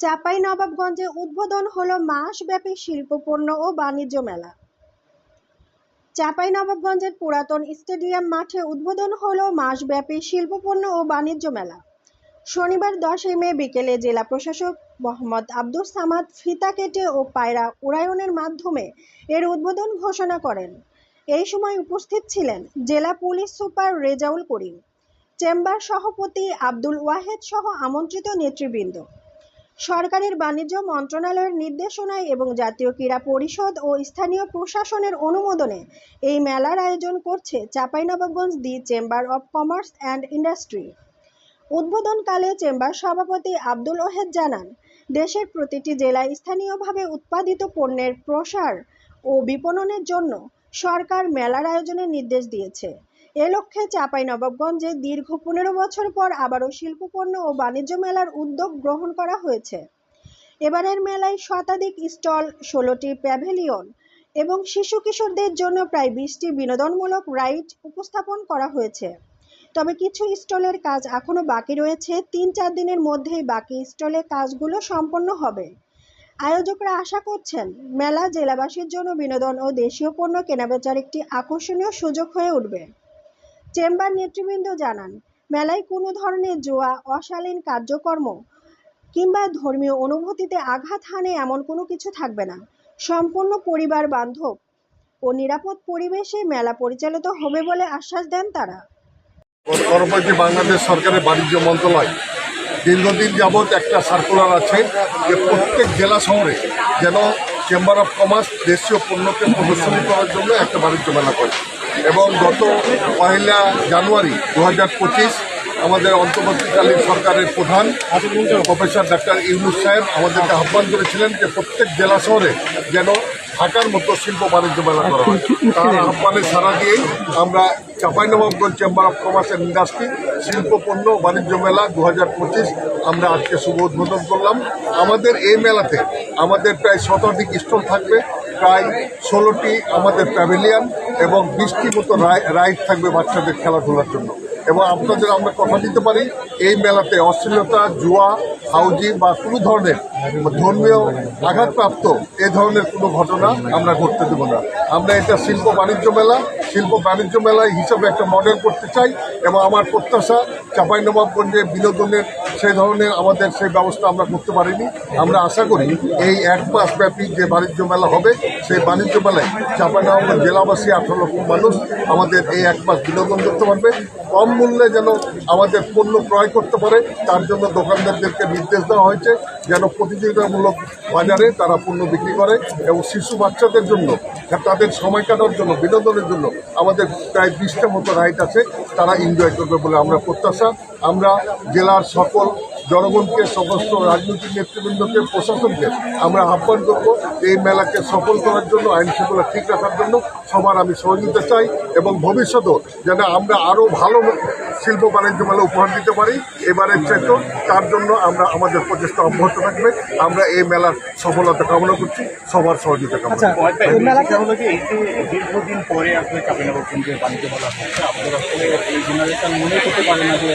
চাঁপাই নবাবগঞ্জে উদ্বোধন হলো মাসব্যাপী শিল্পপণ্য ও বাণিজ্য মেলা। চাঁপাই নবাবগঞ্জের পুরাতন স্টেডিয়াম মাঠে উদ্বোধন হলো মাসব্যাপী শিল্পপণ্য ও বাণিজ্য মেলা। শনিবার দশই মে বিকেলে জেলা প্রশাসক মোহাম্মদ আব্দুস সামাদ ফিতা কেটে ও পায়রা উড়ায়নের মাধ্যমে এর উদ্বোধন ঘোষণা করেন। এই সময় উপস্থিত ছিলেন জেলা police super Rezaul Karim, chamber সভাপতি আব্দুল ওয়াহেদ সহ আমন্ত্রিত নেতৃবৃন্দ। সরকারের বাণিজ্য মন্ত্রণালয়ের নির্দেশনায় এবং জাতীয় ক্রীড়া পরিষদ ও স্থানীয় প্রশাসনের অনুমোদনে এই মেলার আয়োজন করছে Chapainawabganj the chamber of commerce and industry. উদ্বোধনকালে chamber সভাপতি আব্দুল ওহেদ জানান, দেশের প্রতিটি জেলায় স্থানীয়ভাবে উৎপাদিত পণ্যের প্রসার ও বিপণনের জন্য সরকার মেলার আয়োজনের নির্দেশ দিয়েছে। এ লক্ষ্যে চাঁপাইনবাবগঞ্জে দীর্ঘ পনেরো বছর পর আবারও শিল্পপণ্য ও বাণিজ্য মেলার উদ্যোগ গ্রহণ করা হয়েছে। এবারের মেলায় শতাধিক স্টল, ষোলোটি প্যাভিলিয়ন এবং শিশু কিশোরদের জন্য প্রায় বিশটি বিনোদনমূলক রাইড উপস্থাপন করা হয়েছে। তবে কিছু স্টলের কাজ এখনও বাকি রয়েছে। তিন চার দিনের মধ্যেই বাকি স্টলের কাজগুলো সম্পন্ন হবে। আয়োজকরা আশা করছেন, মেলা জেলাবাসীর জন্য বিনোদন ও দেশীয় পণ্য কেনাবেচার একটি আকর্ষণীয় সুযোগ হয়ে উঠবে। চেম্বার নেতৃবৃন্দ জানান, মেলায় কোনো ধরনের জুয়া, অশালীন কার্যকর্ম কিংবা ধর্মীয় অনুভূতিতে আঘাত হানে এমন কোনো কিছু থাকবে না। সম্পূর্ণ পরিবার বান্ধব ও নিরাপদ পরিবেশে মেলা পরিচালিত হবে বলে আশ্বাস দেন তারা। বাংলাদেশ সরকারের বাণিজ্য মন্ত্রণালয়। দীর্ঘদিন যাবৎ একটা সার্কুলার আছে যে প্রত্যেক জেলা শহরে যেন চেম্বার অফ কমার্স দেশীয় পণ্যকে প্রদর্শনী করার জন্য একটা বাণিজ্য মেলা করে এবং গত পয়লা জানুয়ারি দু হাজার পঁচিশ আমাদের অন্তর্বর্তীকালীন সরকারের প্রধান, প্রফেসর ডাক্তার ইউনুস সাহেব আমাদেরকে আহ্বান করেছিলেন যে প্রত্যেক জেলা শহরে যেন ঢাকার মতো শিল্প বাণিজ্য মেলা করা হয়। তার আহ্বানে সারা দিয়েই আমরা Chapainawabganj chamber of commerce and industry শিল্প, পণ্য, বাণিজ্য মেলা দু হাজার পঁচিশ আমরা আজকে শুভ উদ্বোধন করলাম। আমাদের এই মেলাতে আমাদের প্রায় শতাধিক স্টল থাকবে, প্রায় ষোলোটি আমাদের প্যাভিলিয়ন এবং বিশটি মতো রাইড থাকবে বাচ্চাদের খেলাধুলার জন্য। এবং আপনাদের আমরা কথা দিতে পারি, এই মেলাতে অশ্লীলতা, জুয়া, হাউজি বা কোনো ধরনের ধর্মীয় আঘাতপ্রাপ্ত এ ধরনের কোনো ঘটনা আমরা ঘটতে দেব না। আমরা এটা শিল্প বাণিজ্য মেলা শিল্প বাণিজ্য মেলায় হিসাবে একটা মডেল করতে চাই এবং আমার প্রত্যাশা চাঁপাইনবাবগঞ্জে বিনোদনের সেই ধরনের আমাদের সেই ব্যবস্থা আমরা করতে পারিনি। আমরা আশা করি এই এক মাস ব্যাপী যে বাণিজ্য মেলা হবে, সেই বাণিজ্য মেলায় চাঁপাইনবাবগঞ্জ জেলাবাসী আঠারো লক্ষ মানুষ আমাদের এই এক মাস বিনোদন করতে পারবে। কম মূল্যে যেন আমাদের পণ্য ক্রয় করতে পারে, তার জন্য দোকানদারদেরকে নির্দেশ দেওয়া হয়েছে যেন প্রতিযোগিতামূলক বাজারে তারা পণ্য বিক্রি করে এবং শিশু বাচ্চাদের জন্য, তাদের সময় কাটার জন্য, বিনোদনের জন্য আমাদের প্রায় বিশটা মতো রাইড আছে, তারা এনজয় করবে বলে আমরা প্রত্যাশা। আমরা জেলার সকল জনগণকে, সমস্ত রাজনৈতিক নেতৃবৃন্দকে, প্রশাসনকে আমরা আহ্বান করব এই মেলাকে সফল করার জন্য আইন শৃঙ্খলা ঠিক রাখার জন্য। সবার আমি সহযোগিতা চাই এবং ভবিষ্যতেও যেন আমরা আরও ভালো শিল্প বাণিজ্য মেলা উপহার দিতে পারি এবারের চাইতেও তার জন্য আমরা আমাদের প্রচেষ্টা অব্যাহত থাকবে আমরা এই মেলার সফলতা কামনা করছি সবার সহযোগিতা কামনা। পরে যে দীর্ঘদিন পরে আসলে কাপিনগরগঞ্জে বাণিজ্য মেলা হচ্ছে আপনারা এই জেনারেশন মনে করতে পারে না যে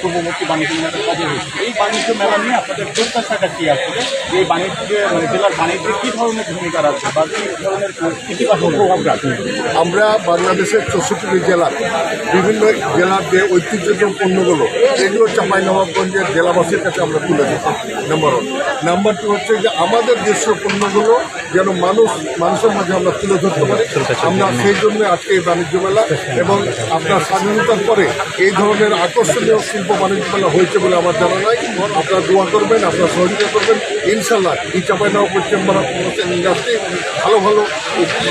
পূর্ববর্তী বাণিজ্য মেলাটা কবে হয়েছে। এই বাণিজ্য মেলা নিয়ে আপনাদের প্রত্যাশাটা কি আসলে? এই বাণিজ্যে মানে জেলার বাণিজ্যে কী ধরনের ভূমিকা রাখছে বা কী ধরনের ইতিবাচক প্রভাব রাখবে আমরা বাংলাদেশের চৌষট্টি জেলার বিভিন্ন জেলার যে ঐতিহ্যগত পণ্যগুলো এগুলো চাপাই নবাবগঞ্জের জেলাবাসীর কাছে আমরা তুলে দিই নাম্বার ওয়ান নাম্বার টু হচ্ছে যে আমাদের দেশীয় পণ্যগুলো যেন মানুষ, মানুষের মাঝে আমরা তুলে ধরতে পারি। আমরা সেই জন্য আজকে এই বাণিজ্য মেলা এবং আপনার স্বাধীনতার পরে এই ধরনের আকর্ষণীয় শিল্প বাণিজ্য মেলা হয়েছে বলে আমার জানা নাই। আপনারা দোয়া করবেন, আপনারা সহযোগিতা করবেন। ইনশাল্লাহ এই Chapainagar chamber of commerce industry ভালো ভালো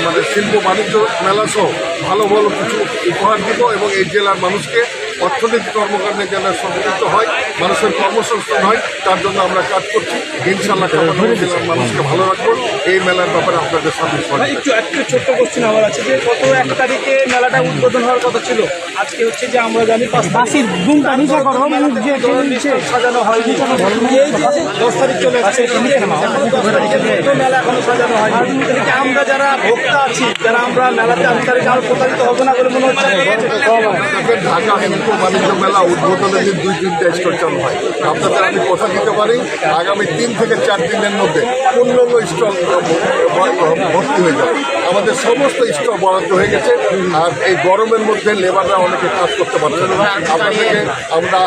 মানে শিল্প বাণিজ্য মেলা সহ ভালো ভালো কিছু উপহার দিব এবং এই জেলার মানুষকে অর্থনৈতিক কর্মকাণ্ডে যেন সংযুক্ত হয় মানুষের কর্মসংস্থান হয় তার জন্য আমরা কাজ করছি। ইনশাল্লাহ চাপাই জেলার মানুষকে ভালো রাখব। এই মেলার ব্যাপারে আপনাদের সামনে একটু একটু ছোট্ট কোশ্চেন আমার আছে যে গত এক তারিখে মেলাটা উদ্বোধন হওয়ার কথা ছিল। আজকে হচ্ছে যে আমরা জানি বাসির ঘুমটা নিচে করো সাজানো হয়নি এই যে দশ তারিখ চলে আসছে মেলা এখনও সাজানো হয়নি। আমরা যারা ভোক্তা আছি যারা আমরা মেলাতে আজ তারিখে আর প্রতারিত হব না বলে মনে হচ্ছে? ঢাকা শিল্প বাণিজ্য মেলা উদ্বোধনের দিন দুই তিনটা স্টল হয়। আপনাদের আমি কথা দিতে পারি, আগামী তিন থেকে চার দিনের মধ্যে পূর্ণাঙ্গ স্টল ভর্তি হয়ে যাবে। আমাদের সমস্ত স্টল বরাদ্দ হয়ে গেছে, আর এই গরমের মধ্যে লেবাররা অনেকে কাজ করতে পারছে আপনাদেরকে আমরা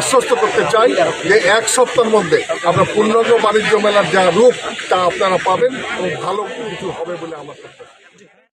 আশ্বস্ত করতে চাই যে এক সপ্তাহের মধ্যে আমরা পূর্ণাঙ্গ বাণিজ্য মেলার যা রূপ, তা আপনারা পাবেন এবং ভালো কিছু হবে বলে আমার